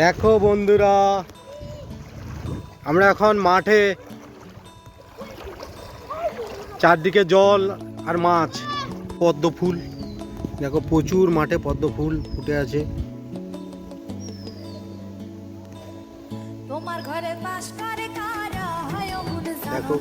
দেখো বন্ধুরা আমরা এখন মাঠে। চারদিকে জল আর মাছ পদ্ম ফুল। দেখো প্রচুর মাঠে পদ্ম ফুল ফুটে আছে। দেখো।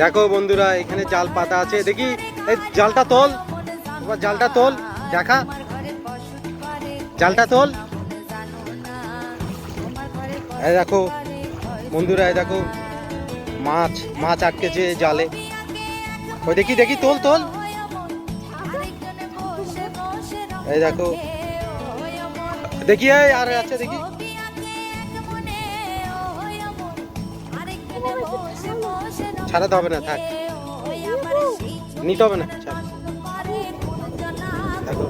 দেখো বন্ধুরা, এখানে জাল পাতা আছে। দেখি, এই জালটা তোল। জালটা তোল, দেখা। জালটা তোল। এই দেখো, বন্ধুরা, এই দেখো, মাছ মাছ আটকেছে জালে। ওই দেখি দেখি, তোল তোল। এই দেখো। দেখি আর আছে, দেখি। ছাড়াতে হবে না, থাক। নিতে হবে না। দেখো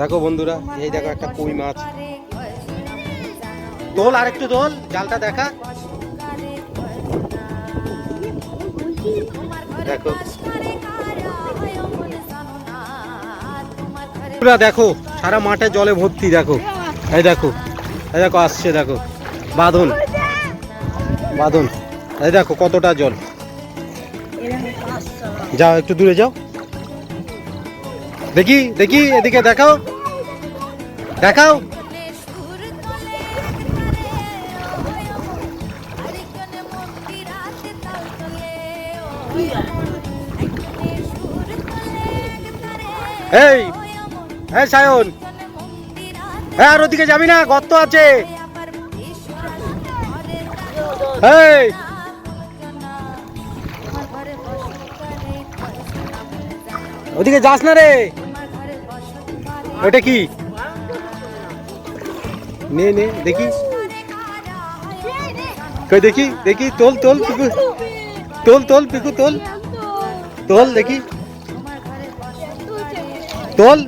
দেখো বন্ধুরা, এই দেখো একটা কই মাছ। তোল আর একটু দোল, জালটা দেখা। দেখো। দেখো, সারা মাঠে জলে ভর্তি, দেখো। এই দেখো এই দেখো, আসছে, দেখো। বাঁধন। বাঁধন। এই দেখো, কতটা জল। যাও, একটু দূরে যাও। দেখি দেখি, এদিকে দেখাও। দেখাও। এই। এই সায়ন। হ্যাঁ আর ওদিকে যাবি না, গর্ত আছে। এই। ওদিকে যাস না রে। ওটা কি? নে নে, দেখি। কই দেখি দেখি, তোল তোল, পিকু। তোল তোল, পিকু, তোল। তোল, দেখি। তোল।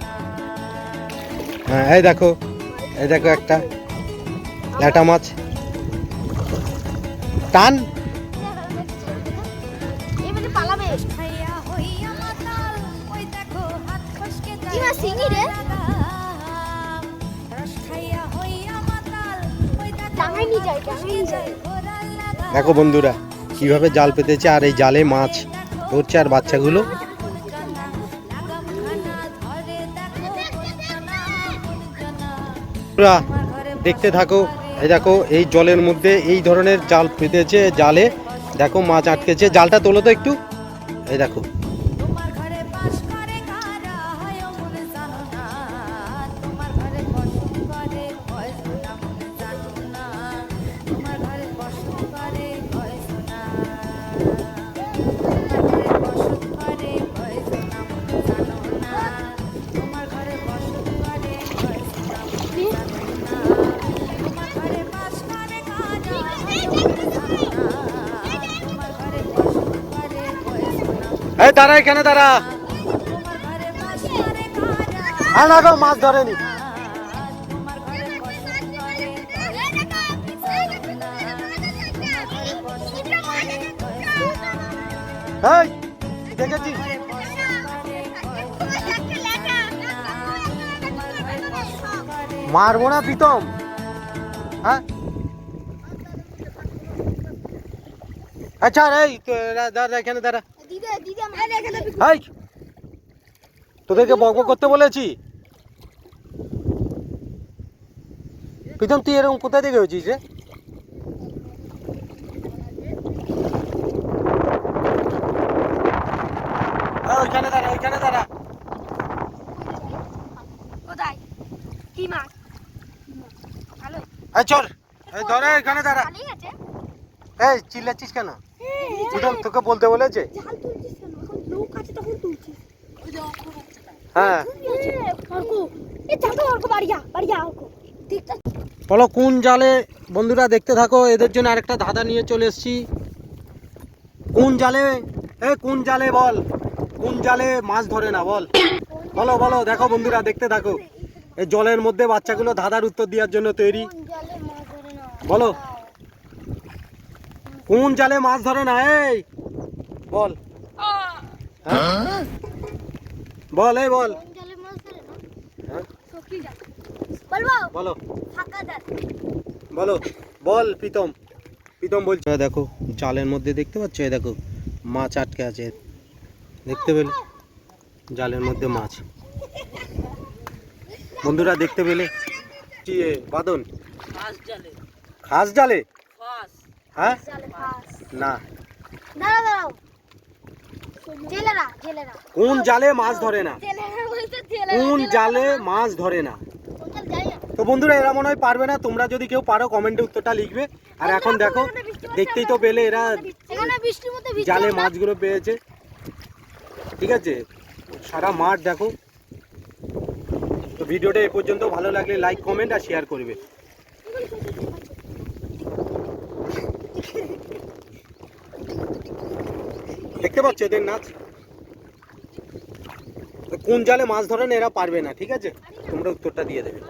হ্যাঁ এই দেখো এই দেখো একটা ল্যাটা মাছ। টান। ঘোড়ার লাগাম। দেখো বন্ধুরা কীভাবে জাল পেতেছে আর এই জালে মাছ ধরছে আর বাচ্চাগুলো। দেখতে থাকো এই দেখো এই জলের মধ্যে এই ধরনের জাল পেতেছে জালে। দেখো মাছ আটকেছে। জালটা তোলো তো একটু। এই দেখো দাঁড়া এখানে, দাঁড়া। আর মাছ ধরেনি। মারবো না প্রীতম। হ্যাঁ? আচ্ছা এরা দাঁড়া, এখানে দাঁড়া। এই তোদেরকে বক বক করতে বলেছি। প্রীতম তুই এরকম কোথায় থেকে হয়েছিস রে? এই, ওইখানে দাঁড়া ওইখানে দাঁড়া। কোথায়? কি মাছ ভালো। এই চল। এই ধরে এখানে দাঁড়া। এই চিল্লাচ্ছিস কেন? তোকে বলতে বলেছে? জাল তুলছিস কেন? এখন লোক আছে তখন তুলছিস। হ্যাঁ। বলো কোন জালে বন্ধুরা দেখতে থাকো? এদের জন্য আরেকটা ধাঁধা নিয়ে চলে এসেছি। কোন জালে? এ কোন জালে বল। কোন জালে মাছ ধরে না বল। বলো বলো দেখো বন্ধুরা দেখতে থাকো। এই জলের মধ্যে বাচ্চাগুলো ধাঁধার উত্তর দেওয়ার জন্য তৈরি। জালে মাছ ধরে না। বলো। কোন জালে মাছ ধরে না এই বল। হ্যাঁ? বল এই বল। হ্যাঁ? বলো। বলো। বল প্রীতম। প্রীতম বলছে দেখো জালের মধ্যে দেখতে পাচ্ছ? এই দেখো মাছ আটকে আছে। দেখতে পেলে? জালের মধ্যে মাছ। বন্ধুরা দেখতে পেলে? কি এ, বাদন? খাস জালে। খাস জালে? ফাঁস না। কোন জালে মাছ ধরে না? কোন জালে মাছ ধরে না? তো বন্ধুরা এরা মনে হয় পারবে না। তোমরা যদি কেউ পারো কমেন্টে উত্তরটা লিখবে। আর এখন দেখো দেখতেই তো পেলে এরা জালে। মাছগুলো পেয়েছে। ঠিক আছে? সারা মাঠ দেখো। তো ভিডিওটা এ পর্যন্ত ভালো লাগলে লাইক কমেন্ট আর শেয়ার করবে। দেখতে পাচ্ছ এদের নাচ? কোন জালে মাছ ধরেন এরা পারবে না, ঠিক আছে? তোমরা উত্তরটা দিয়ে দেবে।